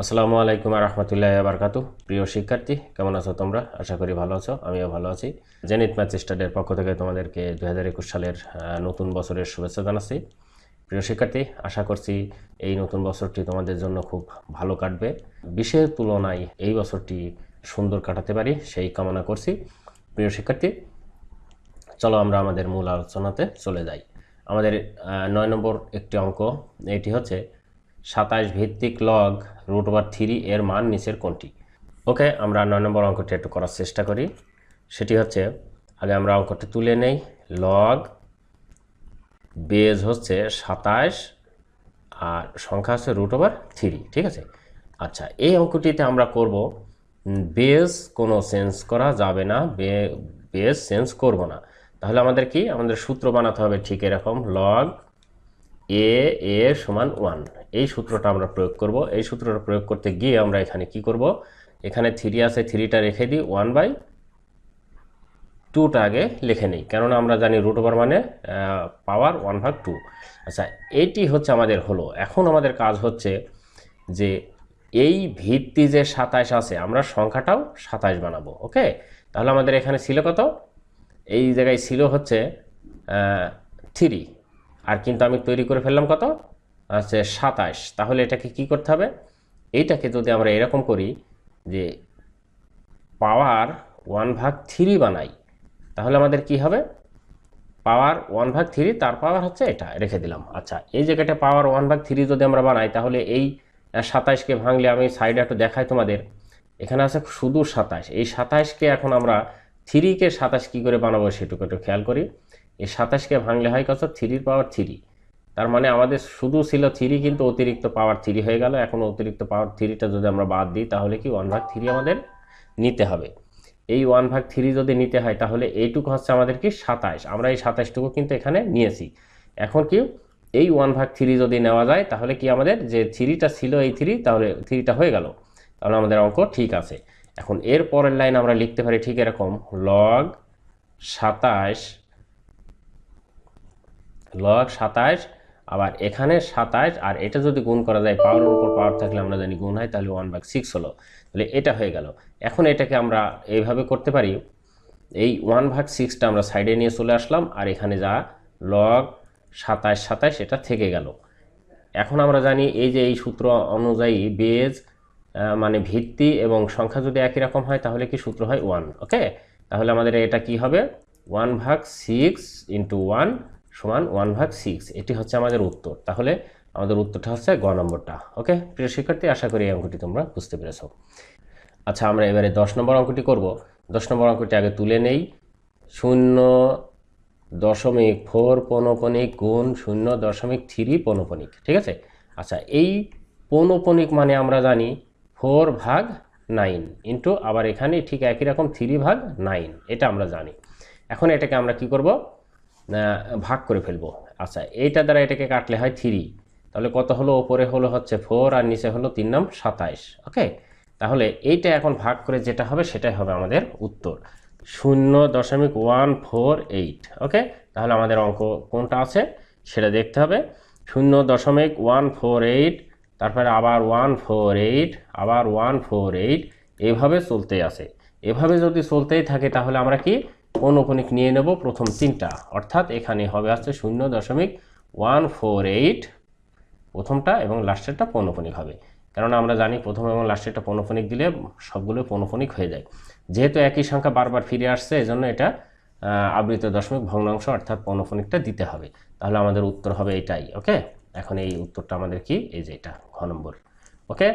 আসসালামু আলাইকুম রহমতুল্লাহ বারকাতু প্রিয় শিক্ষার্থী, কেমন আছো তোমরা? আশা করি ভালো আছো, আমিও ভালো আছি। জেনিত ম্যাথ পক্ষ থেকে তোমাদেরকে দু হাজার একুশ সালের নতুন বছরের শুভেচ্ছা জানাচ্ছি। প্রিয় শিক্ষার্থী, আশা করছি এই নতুন বছরটি তোমাদের জন্য খুব ভালো কাটবে। বিশেষ তুলনায় এই বছরটি সুন্দর কাটাতে পারি, সেই কামনা করছি। প্রিয় শিক্ষার্থী, চলো আমরা আমাদের মূল আলোচনাতে চলে যাই। আমাদের নয় নম্বর একটি অঙ্ক, এটি হচ্ছে সাতাশ ভিত্তিক লগ রুট ওভার থ্রি এর মান নিচের কোনটি? ওকে আমরা নয় নম্বর অঙ্কটি একটু করার চেষ্টা করি। সেটি হচ্ছে, আগে আমরা অঙ্কটি তুলে নেই। লগ বেজ হচ্ছে সাতাশ, আর সংখ্যা হচ্ছে রুট ওভার থ্রি ঠিক আছে? আচ্ছা এই অঙ্কটিতে আমরা করব বেজ কোনো চেঞ্জ করা যাবে না, বে- বেজ চেঞ্জ করব না। তাহলে আমাদের কি? আমাদের সূত্র বানাতে হবে ঠিক এরকম লগ এ এ সমান ওয়ান। এই সূত্রটা আমরা প্রয়োগ করব। এই সূত্রটা প্রয়োগ করতে গিয়ে আমরা এখানে কি করব? এখানে থ্রি আছে, থ্রিটা রেখে দিই, ওয়ান বাই টুটা আগে লিখে নিই। কেননা আমরা জানি রুট ওভার মানে পাওয়ার ওয়ান ভাগ টু। আচ্ছা এইটি হচ্ছে আমাদের হলো। এখন আমাদের কাজ হচ্ছে যে এই ভিত্তি যে সাতাশ আছে, আমরা সংখ্যাটাও সাতাশ বানাবো, ওকে? তাহলে আমাদের এখানে ছিল কত? এই জায়গায় ছিল হচ্ছে থ্রি। আর কিন্তু আমি তৈরি করে ফেললাম কত? আছে সাতাশ। তাহলে এটাকে কি করতে হবে? এইটাকে যদি আমরা এরকম করি যে পাওয়ার ওয়ান ভাগ থ্রি বানাই, তাহলে আমাদের কি হবে? পাওয়ার ওয়ান ভাগ থ্রি, তার পাওয়ার হচ্ছে এটা, রেখে দিলাম। আচ্ছা এই জায়গাটা পাওয়ার ওয়ান ভাগ থ্রি যদি আমরা বানাই, তাহলে এই সাতাইশকে ভাঙলে আমি সাইডে একটু দেখাই তোমাদের। এখানে আছে শুধু সাতাশ। এই সাতাশকে এখন আমরা থ্রিকে সাতাশ কী করে বানাবো সেটুকু একটু খেয়াল করি। এই সাতাশকে ভাঙলে হয় কত? থ্রির পাওয়ার থ্রি। তার মানে আমাদের শুধু ছিল থ্রি, কিন্তু অতিরিক্ত পাওয়ার থ্রি হয়ে গেল। এখন অতিরিক্ত পাওয়ার থ্রিটা যদি আমরা বাদ দিই, তাহলে কি ওয়ান ভাগ থ্রি আমাদের নিতে হবে। এই ওয়ান ভাগ থ্রি যদি নিতে হয়, তাহলে এইটুকু হচ্ছে আমাদের কি? সাতাশ। আমরা এই সাতাশটুকু কিন্তু এখানে নিয়েছি। এখন কি? এই ওয়ান ভাগ থ্রি যদি নেওয়া যায়, তাহলে কি আমাদের যে থ্রিটা ছিল এই থ্রি তাহলে থ্রিটা হয়ে গেল। তাহলে আমাদের অঙ্ক ঠিক আছে। এখন এর পরের লাইন আমরা লিখতে পারি ঠিক এরকম। লগ সাতাশ লগ সাতাশ, আবার এখানে সাতাশ, আর এটা যদি গুণ করা যায় পাওয়ারের উপর পাওয়ার থাকলে আমরা জানি গুণ হয়, তাহলে ওয়ান ভাগ সিক্স হলো। তাহলে এটা হয়ে গেল। এখন এটাকে আমরা এইভাবে করতে পারি। এই ওয়ান ভাগ সিক্সটা আমরা সাইডে নিয়ে চলে আসলাম, আর এখানে যা লগ সাতাশ সাতাশ, এটা থেকে গেল। এখন আমরা জানি এই যে এই সূত্র অনুযায়ী বেজ মানে ভিত্তি এবং সংখ্যা যদি একই রকম হয়, তাহলে কি সূত্র হয় ওয়ান ওকে তাহলে আমাদের এটা কি হবে? ওয়ান ভাগ সিক্স ইন্টু ওয়ান সমান ওয়ান ভাগ সিক্স, এটি হচ্ছে আমাদের উত্তর। তাহলে আমাদের উত্তরটা হচ্ছে গ নম্বরটা, ওকে? প্রিয় শিক্ষার্থী, আশা করি এই অঙ্কটি তোমরা বুঝতে পেরেছ। আচ্ছা আমরা এবারে দশ নম্বর অঙ্কটি করব। দশ নম্বর অঙ্কটি আগে তুলে নেই। শূন্য দশমিক ফোর পৌনপনিক গুণ শূন্য দশমিক থ্রি পৌনপনিক, ঠিক আছে? আচ্ছা এই পৌনপনিক মানে আমরা জানি ফোর ভাগ নাইন ইন্টু, আবার এখানে ঠিক একই রকম থ্রি ভাগ নাইন, এটা আমরা জানি। এখন এটাকে আমরা কি করব? ভাগ করে ফেলব। আচ্ছা এইটা দ্বারা এটাকে কাটলে হয় থ্রি তাহলে কত হলো? ওপরে হলো হচ্ছে ফোর আর নিচে হলো তিন নাম সাতাইশ। ওকে তাহলে এইটা এখন ভাগ করে যেটা হবে, সেটাই হবে আমাদের উত্তর। শূন্য দশমিক ওয়ান ফোর এইট। ওকে তাহলে আমাদের অঙ্ক কোনটা আছে? সেটা দেখতে হবে। শূন্য দশমিক ওয়ান ফোর এইট, তারপরে আবার ওয়ান ফোর এইট, আবার ওয়ান ফোর এইট। এভাবে চলতেই আছে। এভাবে যদি চলতেই থাকে, তাহলে আমরা কি পৌনপনিক নিয়ে নেব প্রথম তিনটা। অর্থাৎ এখানে হবে আসছে শূন্য দশমিক ওয়ান ফোর এইট প্রথমটা এবং লাস্টেরটা পৌনফনিক হবে। কেননা আমরা জানি প্রথম এবং লাস্টেরটা পৌনফনিক দিলে সবগুলো পৌনফনিক হয়ে যায়। যেহেতু একই সংখ্যা বারবার ফিরে আসছে, এজন্য এটা আবৃত দশমিক ভগ্নাংশ অর্থাৎ পৌনফনিকটা দিতে হবে। তাহলে আমাদের উত্তর হবে এটাই, ওকে? এখন এই উত্তরটা আমাদের কি? এই যে এটা, ঘ নম্বর, ওকে?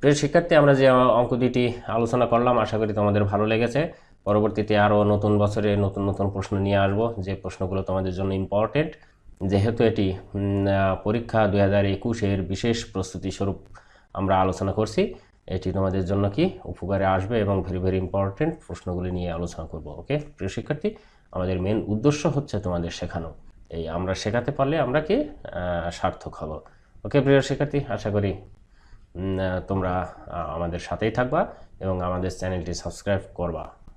প্রিয় শিক্ষার্থী, আমরা যে অঙ্ক দুটি আলোচনা করলাম, আশা করি তোমাদের ভালো লেগেছে। পরবর্তীতে আরও নতুন বছরে নতুন নতুন প্রশ্ন নিয়ে আসব যে প্রশ্নগুলো তোমাদের জন্য ইম্পর্টেন্ট যেহেতু এটি পরীক্ষা দুই হাজার একুশের বিশেষ প্রস্তুতি স্বরূপ আমরা আলোচনা করছি, এটি তোমাদের জন্য কি উপকারে আসবে এবং ভেরি ভেরি ইম্পর্টেন্ট প্রশ্নগুলি নিয়ে আলোচনা করব ওকে প্রিয় শিক্ষার্থী, আমাদের মেন উদ্দেশ্য হচ্ছে তোমাদের শেখানো। এই আমরা শেখাতে পারলে আমরা কি সার্থক হব ওকে প্রিয় শিক্ষার্থী? আশা করি তোমরা আমাদের সাথেই থাকবা এবং আমাদের চ্যানেলটি সাবস্ক্রাইব করবা।